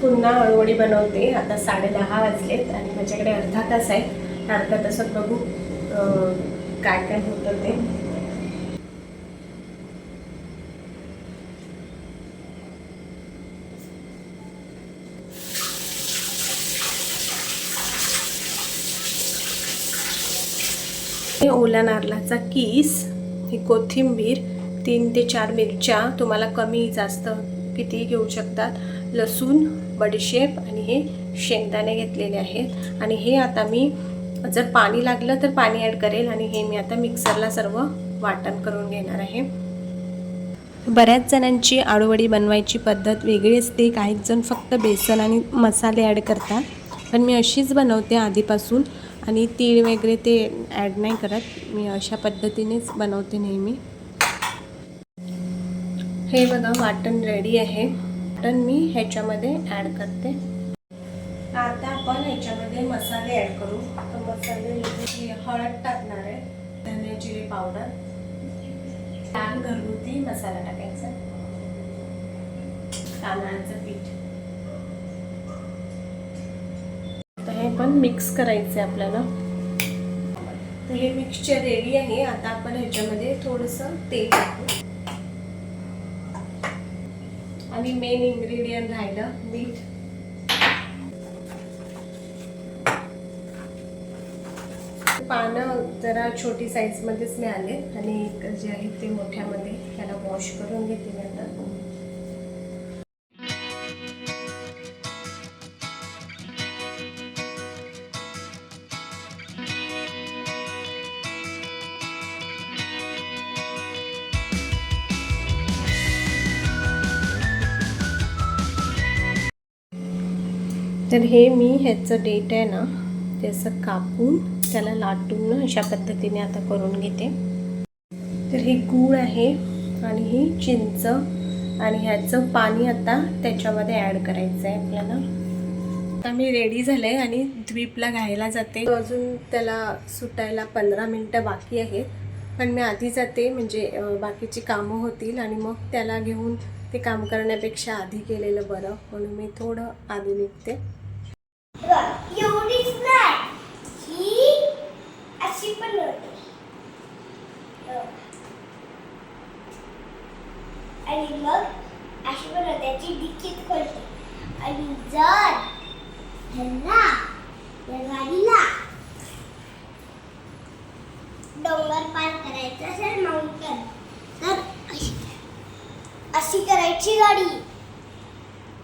पुन्हा अळवडी बनवते. आता साडे दहा वाजलेत आणि माझ्याकडे अर्धा तास आहे. अर्धा तासात बघू काय काय होतं ते. ओला नारळाचा किस ही कोथिंबीर तीन ते चार मिरच्या तुम्हाला कमी जास्त कितीही घेऊ शकतात. लसूण बडीशेप आणि हे शेंगदाणे घेतलेले आहेत. आणि हे आता मी जर पाणी लागलं तर पाणी ॲड करेल आणि हे मी आता मिक्सरला सर्व वाटण करून घेणार आहे. बऱ्याच जणांची आळूवडी बनवायची पद्धत वेगळी असते. काही जण फक्त बेसन आणि मसाले ॲड करतात. पण मी अशीच बनवते आधीपासून आणि तीळ वगैरे ते ॲड नाही करत. मी अशा पद्धतीनेच बनवते नेहमी. हे बघा वाटण रेडी आहे. वाटण मी ह्याच्यामध्ये ॲड करते. आता आपण ह्याच्यामध्ये मसाले ॲड करू. तर मसाले हळद टाकणार आहे धने जिरे पावडर लाल घरगुती मसाला टाकायचा. तांदळाचं पीठ. तर हे पण मिक्स करायचं आहे आपल्याला. तर हे मिक्सचर रेडी आहे. आता आपण ह्याच्यामध्ये थोडंसं तेल टाकू. आणि मेन इन्ग्रेडियंट राहिलं मीठ. पानं जरा छोटी साईजमध्येच मिळाले. आणि एक जे आहे ते मोठ्यामध्ये त्याला वॉश करून घेते नंतर तर हे मी ह्याचं डेट आहे ना ते असं कापून त्याला लाटून ना अशा पद्धतीने आता करून घेते. तर हे गूळ आहे आणि ही चिंच आणि ह्याचं पाणी आता त्याच्यामध्ये ॲड करायचं आहे आपल्याला. आता मी रेडी झाले आणि द्वीपला घ्यायला जाते. अजून त्याला सुटायला पंधरा मिनटं बाकी आहेत. पण मी आधी जाते म्हणजे बाकीची कामं होतील आणि मग त्याला घेऊन ते काम करण्यापेक्षा आधी केलेलं बरं. म्हणून मी थोडं आधी निघते एवढीच नाही ही अशी पण होते आणि मग अशी त्याची डिक्कीत खोलते. आणि जर ह्यांना या गाडीला डोंगर पार करायचं असेल माउंटन तर अशी अशी करायची गाडी.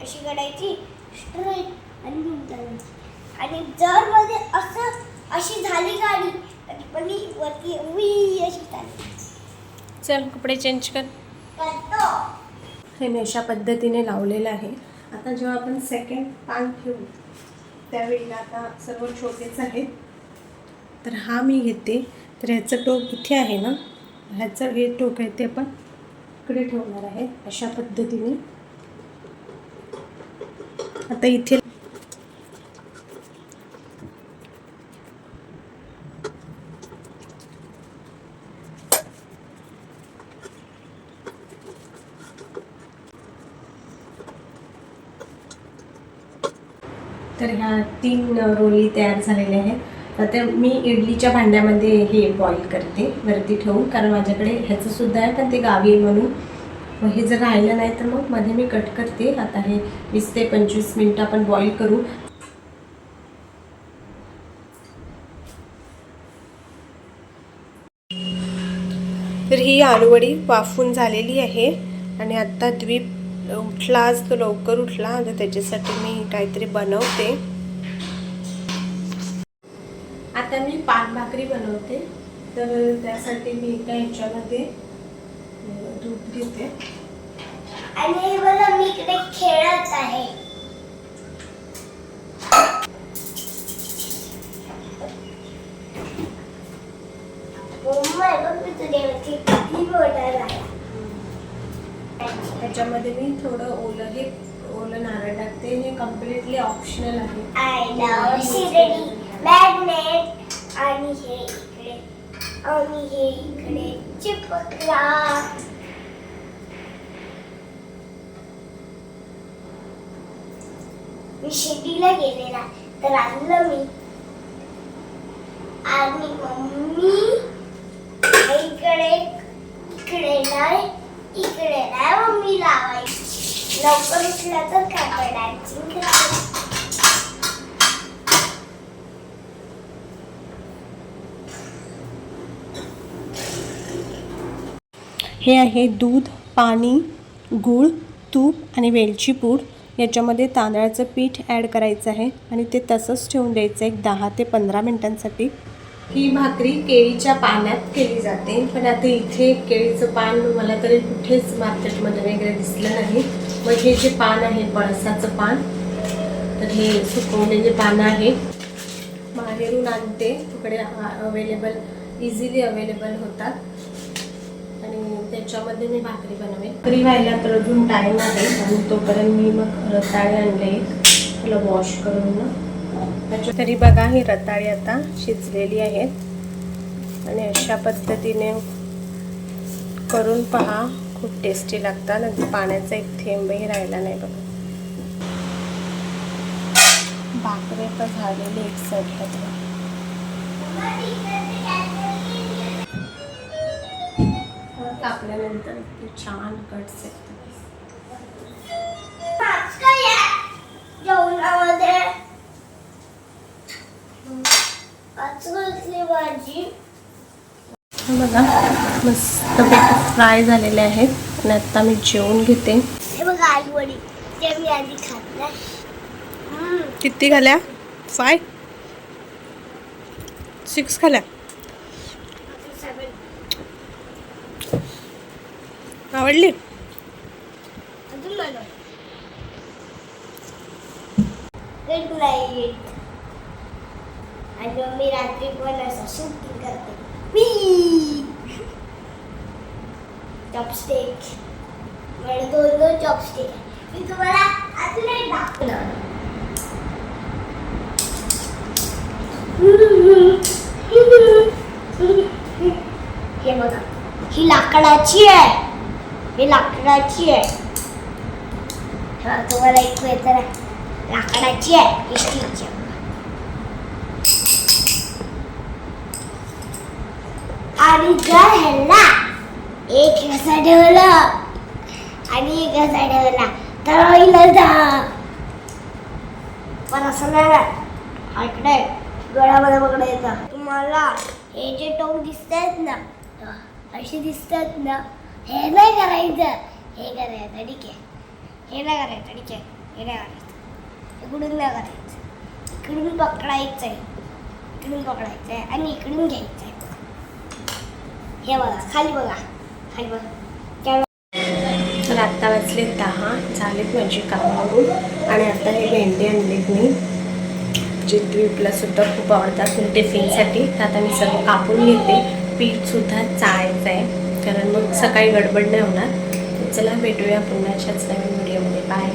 अशी करायची स्ट्रेट आणि चालायची. आणि जर मध्ये असं अशी झाली गाडी तर पण वरती उई अशी चालली. चल कपडे चेंज कर. करतो. हे मी अशा पद्धतीने लावलेलं आहे. आता जेव्हा आपण सेकंड पान ठेवू त्यावेळेला आता सर्व छोटेच आहेत. तर हा मी घेते. तर ह्याचं टोक इथे आहे ना? ह्याचं हे टोक आहे ते आपण इकडे ठेवणार आहे अशा पद्धतीने. आता इथे तर ह्या तीन रोली तयार झालेल्या आहेत. आता मी इडलीच्या भांड्यामध्ये हे बॉईल करते वरती ठेवून कारण माझ्याकडे ह्याचं सुद्धा आहे पण ते गावी आहे म्हणून. मग हे जर राहिलं नाही तर मग मध्ये मी कट करते. आता हे वीस ते पंचवीस मिनटं आपण बॉईल करू. तर ही आलूवडी वाफून झालेली आहे. आणि आत्ता द्वीप उठला आज तो लवकर उठला तर त्याच्यासाठी मी काहीतरी बनवते आता मी पान भाकरी बनवते तर त्यासाठी मी एका ह्याच्यामध्ये दूध घेते आणि हे बघा मी इकडे खेळत आहे मम्मा, बघ मी तुझ्यावरती किती मोठा झाला. त्याच्यामध्ये मी थोडं ओलं हे ओलं नारळ टाकते. हे कम्प्लिटली ऑप्शनल आहे. शिर्डी मॅग्नेट आणि हे इकडे. आणि हे इकडे. चिपकला. मी शिर्डीला गेलेला तर आणलं मी. आणि मम्मी इकडे इकडे नाही इकडे नाही. लावायची. लवकर उठलं तर काय डान्सिंग हे आहे दूध पाणी गूळ तूप आणि वेलची पूड. याच्यामध्ये तांदळाचं पीठ ॲड करायचं आहे आणि ते तसंच ठेवून द्यायचं एक दहा ते पंधरा मिनटांसाठी. ही भाकरी केळीच्या पाण्यात केली जाते. पण आता इथे केळीचं पान मला तरी कुठेच मार्केटमध्ये वगैरे दिसलं नाही. मग हे जे पान आहे पळसाचं पान तर हे सुकवलेले पानं आहेत बाहेरून आणते. तिकडे अवेलेबल इझिली अवेलेबल होतात. आणि त्याच्यामध्ये मी भाकरी बनवेन. भाकरी व्हायला तर अजून टाईम आहे. आणि तोपर्यंत मी मग रताळे आणले. त्याला वॉश करून ना तरी बघा ही रताळी आता शिजलेली आहेत. आणि अशा पद्धतीने करून पहा खूप टेस्टी लागतात. आणि पाण्याचा एक थेंबही राहिला नाही बघा. भाकरी तर झालेली एक साईडला कापल्यानंतर छान कट्स येतात बघा मस्तपैकी फ्राय झालेले आहेत. आणि आता मी जेवून घेते. बघा आई ते मी आधी. किती खाल्या? Five six खाल्या. आवडली? गुड नाईट आणि मी रात्री पण असं शूटिंग करते. मी! चॉपस्टिक मला दोन दोन चॉपस्टिक आहे. मी तुम्हाला अजून एक दाखवणार. हे बघा. ही लाकडाची आहे. ही लाकडाची आहे. हा तुम्हाला एक वेळ तर लाकडाची आहे. ही स्टीलची आहे. आणि जर ह्याला एक घसा ठेवलं आणि एक घसा ठेवला तर होईल जा. पण असं नाही हा इकडे गळ्यामध्ये पकडे येतं तुम्हाला हे जे टोक दिसत आहेत ना असे दिसतात ना हे नाही करायचं. हे करायचं ठीक आहे. हे नाही करायचं ठीक आहे. हे नाही करायचं. इकडून नाही करायचं? इकडून पकडायचं आहे इकडून पकडायचं आहे आणि इकडून घ्यायचं आहे हे बघा खाली बघा खाली बघा. तर आत्ता वाचले दहा झालेत माझी कामावरून. आणि आता हे भेंडी आणलेत मी जे ट्रिपला सुद्धा खूप आवडतात टिफिनसाठी तर आता मी सगळं कापून घेते. पीठसुद्धा चाळायचं आहे कारण मग सकाळी गडबड नाही होणार. चला भेटूया पुन्हा अशाच नवीन व्हिडिओमध्ये बाय